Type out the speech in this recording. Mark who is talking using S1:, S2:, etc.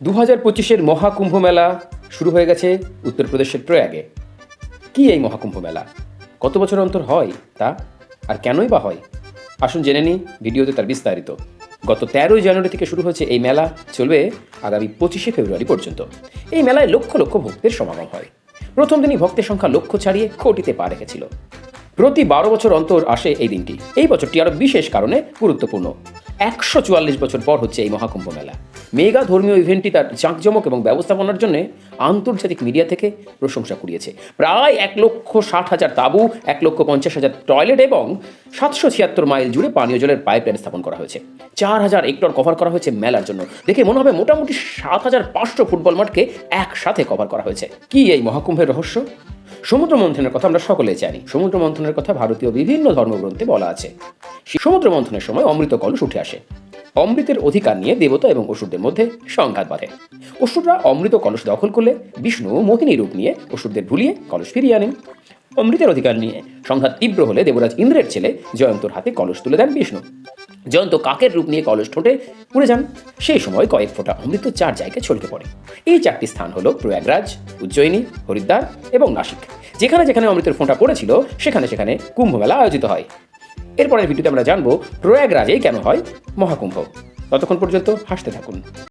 S1: দু হাজার পঁচিশের মহাকুম্ভ মেলা শুরু হয়ে গেছে উত্তরপ্রদেশের প্রয়াগে। কি এই মহাকুম্ভ মেলা কত বছর অন্তর হয় তা? আর কেনই বা হয়? আসুন জেনে নিই ভিডিওতে তার বিস্তারিত। গত তেরোই জানুয়ারি থেকে শুরু হয়েছে এই মেলা, চলবে আগামী পঁচিশে ফেব্রুয়ারি পর্যন্ত। এই মেলায় লক্ষ লক্ষ ভক্তের সমাগম হয়। প্রথম দিনই ভক্তের সংখ্যা লক্ষ ছাড়িয়ে কোটিতে পা রেখেছিল। প্রতি বারো বছর অন্তর আসে এই দিনটি। এই বছরটি আরও বিশেষ কারণে গুরুত্বপূর্ণ। একশো চুয়াল্লিশ বছর পর হচ্ছে এই মহাকুম্ভ মেলা মেগা ধর্মীয় ইভেন্টটি তার জাঁকজমক এবং ব্যবস্থাপনার জন্য আন্তর্জাতিক মিডিয়া থেকে প্রশংসা কুড়িয়েছে। প্রায় এক লক্ষ ষাট হাজার তাঁবু, এক লক্ষ পঞ্চাশ হাজার টয়লেট এবং সাতশো ছিয়াত্তর মাইল জুড়ে পানীয় জলের পাইপলাইন স্থাপন করা হয়েছে। চার হাজার হেক্টর কভার করা হয়েছে মেলার জন্য। দেখে মনে হবে মোটামুটি সাত হাজার পাঁচশো ফুটবল মাঠকে একসাথে কভার করা হয়েছে। কি এই মহাকুম্ভের রহস্য? সমুদ্র মন্থনের কথা আমরা সকলে জানি। সমুদ্র মন্থনের কথা ভারতীয় বিভিন্ন ধর্মগ্রন্থে বলা আছে। সমুদ্র মন্থনের সময় অমৃত কলস উঠে আসে। অমৃতের অধিকার নিয়ে দেবতা এবং অসুরদের মধ্যে সংঘাত বাঁধে। অসুররা অমৃত কলস দখল করলে বিষ্ণু মোহিনী রূপ নিয়ে অসুরদের ভুলিয়ে কলস ফিরিয়ে আনেন। অমৃতের অধিকার নিয়ে সংঘাত তীব্র হলে দেবরাজ ইন্দ্রের ছেলে জয়ন্তর হাতে কলস তুলে দেন বিষ্ণু। জয়ন্ত কাকের রূপ নিয়ে কলস ঠোঁটে উড়ে যান। সেই সময় কয়েক ফোঁটা অমৃত চার জায়গায় ছলকে পড়ে। এই চারটি স্থান হলো প্রয়াগরাজ, উজ্জয়িনী, হরিদ্বার এবং নাসিক। যেখানে যেখানে অমৃতের ফোঁটা পড়েছিল, সেখানে সেখানে কুম্ভমেলা আয়োজিত হয়। এরপরের ভিডিওতে আমরা জানব প্রয়াগরাজেই কেন হয় মহাকুম্ভ। ততক্ষণ পর্যন্ত হাসতে থাকুন।